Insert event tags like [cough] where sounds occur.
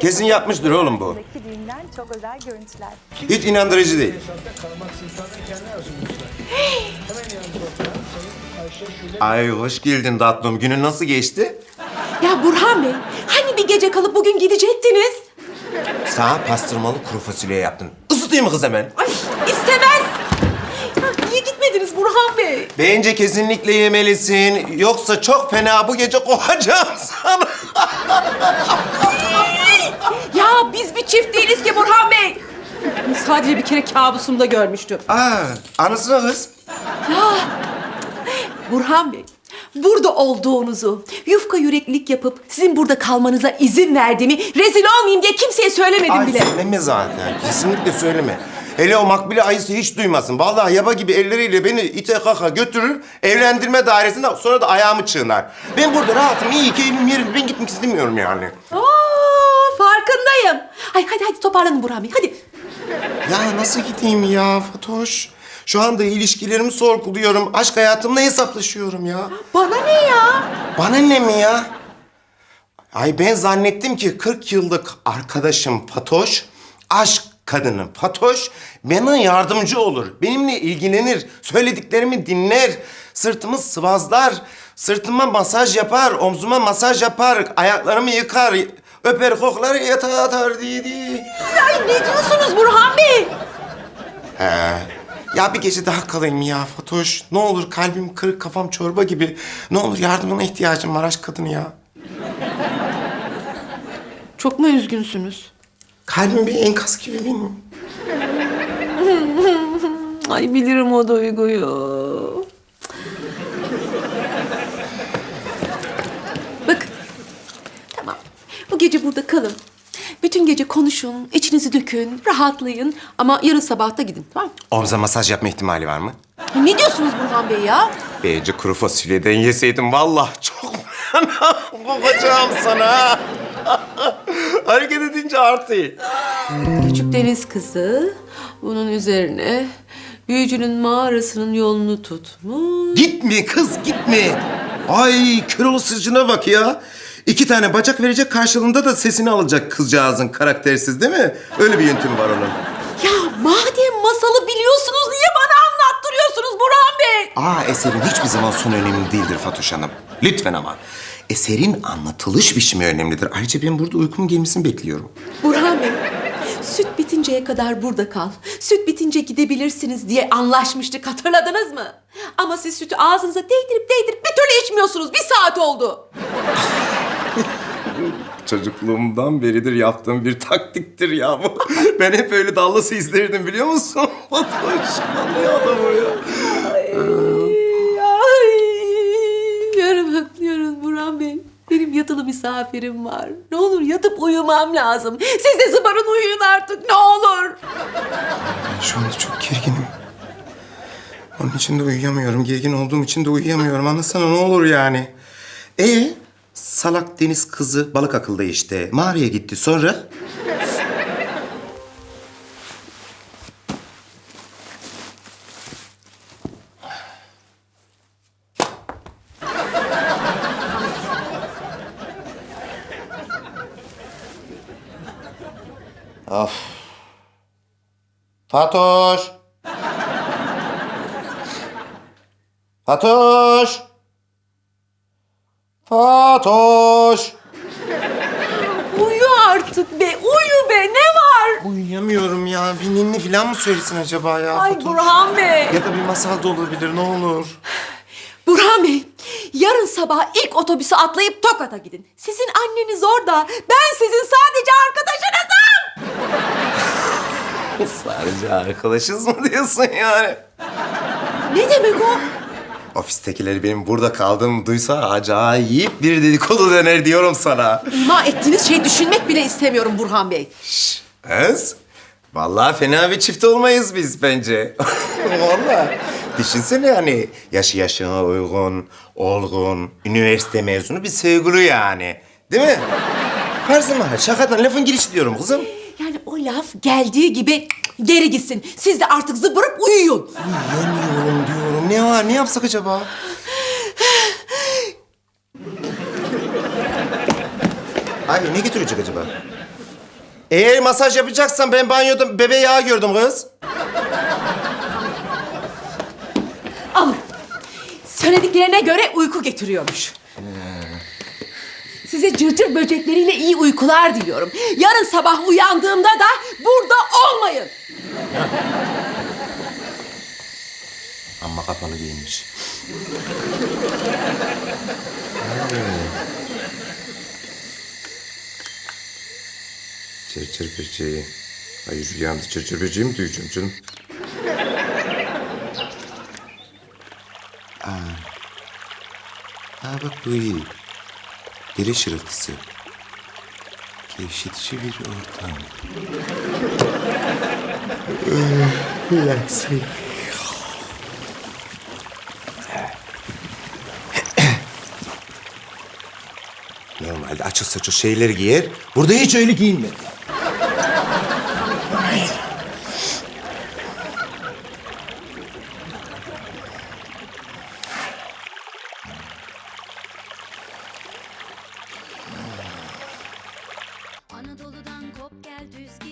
Kesin yapmıştır oğlum bu. Çok özel görüntüler. Hiç inandırıcı değil. Ay hoş geldin tatlım. Günün nasıl geçti? Ya Burhan Bey, hani bir gece kalıp bugün gidecektiniz? Sana pastırmalı kuru fasulye yaptım. Isıtayım mı kız hemen? Ay istemez. Ya, niye gitmediniz Burhan Bey? Bence kesinlikle yemelisin. Yoksa çok fena bu gece kovacağım sana. [laughs] Ya biz bir çift değiliz ki Burhan Bey. Sadece bir kere kabusumda görmüştüm. Aa, anısına kız. Burhan Bey, burada olduğunuzu, yufka yüreklilik yapıp sizin burada kalmanıza izin verdiğimi rezil olmayayım diye kimseye söylemedim Ay bile. söyleme zaten. Kesinlikle söyleme. Hele o makbule ayısı hiç duymasın. Vallahi yaba gibi elleriyle beni ite kaka götürür, evlendirme dairesinde sonra da ayağımı çiğner. Ben burada rahatım, iyi ki evim yerim. Ben gitmek istemiyorum yani. Oo, farkındayım. Ay hadi hadi toparlanın Burhan Bey, hadi. Ya nasıl gideyim ya Fatoş? Şu anda ilişkilerimi sorguluyorum. Aşk hayatımla hesaplaşıyorum ya. Bana ne ya? Bana ne mi ya? Ay ben zannettim ki 40 yıllık arkadaşım Fatoş, aşk kadını Fatoş bana yardımcı olur. Benimle ilgilenir, söylediklerimi dinler, sırtımı sıvazlar, sırtıma masaj yapar, omzuma masaj yapar, ayaklarımı yıkar, öper koklar yatağa atar diye. Ay ne diyorsunuz Burhan Bey? He. Ya bir gece daha kalayım ya Fatoş. Ne olur kalbim kırık, kafam çorba gibi. Ne olur yardımına ihtiyacım var aşk kadını ya. Çok mu üzgünsünüz? Kalbim bir enkaz gibi benim. [laughs] Ay bilirim o duyguyu. Bakın. Tamam. Bu gece burada kalın. Bütün gece konuşun, içinizi dökün, rahatlayın. Ama yarın sabah da gidin, tamam mı? Omza masaj yapma ihtimali var mı? Ya Ne diyorsunuz Burhan Bey ya? Bence kuru fasulyeden yeseydim vallahi çok fena [laughs] kokacağım sana. [laughs] Hareket edince artı. Küçük deniz kızı bunun üzerine büyücünün mağarasının yolunu tutmuş. Gitme kız gitme. Ay kör olasıcına bak ya. İki tane bacak verecek karşılığında da sesini alacak kızcağızın karaktersiz değil mi? Öyle bir yöntemi var onun. Ya madem masalı biliyorsunuz niye bana anlattırıyorsunuz Burhan Bey? Aa eserin hiçbir zaman sonu önemli değildir Fatoş Hanım. Lütfen ama. Eserin anlatılış biçimi önemlidir. Ayrıca ben burada uykumun gelmesini bekliyorum. Burhan Bey, süt bitinceye kadar burada kal. Süt bitince gidebilirsiniz diye anlaşmıştık hatırladınız mı? Ama siz sütü ağzınıza değdirip değdirip bir türlü içmiyorsunuz. Bir saat oldu. [laughs] [laughs] Çocukluğumdan beridir yaptığım bir taktiktir ya bu. [laughs] Ben hep öyle dallası izlerdim biliyor musun? [laughs] Fatoş, ne adam o ya? Ay, yarın, yarın Burhan Bey. Benim yatılı misafirim var. Ne olur yatıp uyumam lazım. Siz de zıbarın uyuyun artık ne olur. Şu anda çok gerginim. Onun için de uyuyamıyorum. Gergin olduğum için de uyuyamıyorum. Anlasana ne olur yani. E salak deniz kızı balık akılda işte. Mağaraya gitti sonra. Of. Fatoş. Fatoş. Fatoş. Uyu artık be, uyu be. Ne var? Uyuyamıyorum ya. Bir ninni falan mı söylesin acaba ya Ay Fatoş? Burhan Bey. Ya da bir masal da olabilir ne olur. [sighs] Burhan Bey, yarın sabah ilk otobüsü atlayıp Tokat'a gidin. Sizin anneniz orada. Ben sizin sadece arkadaşınızım. [laughs] Sadece arkadaşız mı diyorsun yani? Ne demek o? Ofistekileri benim burada kaldığımı duysa acayip bir dedikodu döner diyorum sana. İma ettiğiniz şeyi düşünmek bile istemiyorum Burhan Bey. Kız, vallahi fena bir çift olmayız biz bence. [laughs] vallahi. Düşünsene yani yaşı yaşına uygun, olgun, üniversite mezunu bir sevgili yani. Değil mi? Farzım var. Şakadan lafın girişi diyorum kızım. Yani o laf geldiği gibi geri gitsin. Siz de artık zıbırıp uyuyun. Uyuyamıyorum diyorum. Ne var? Ne yapsak acaba? Ay ne getirecek acaba? Eğer masaj yapacaksan ben banyoda bebe yağı gördüm kız. Al. Söylediklerine göre uyku getiriyormuş. Size cırcır böcekleriyle iyi uykular diliyorum. Yarın sabah uyandığımda da burada olmayın. Amma kapalı giyinmiş. Çırçır böceği. Hayır rüyamda çırçır böceği mi duyacağım canım? Aa. Aa bak bu iyi. Deri şırıltısı. Gevşetici bir ortam. Relaxing. Normalde açıl saçıl şeyler giyer. Burada hiç öyle giyinmedi. Anadolu'dan kop gel düz git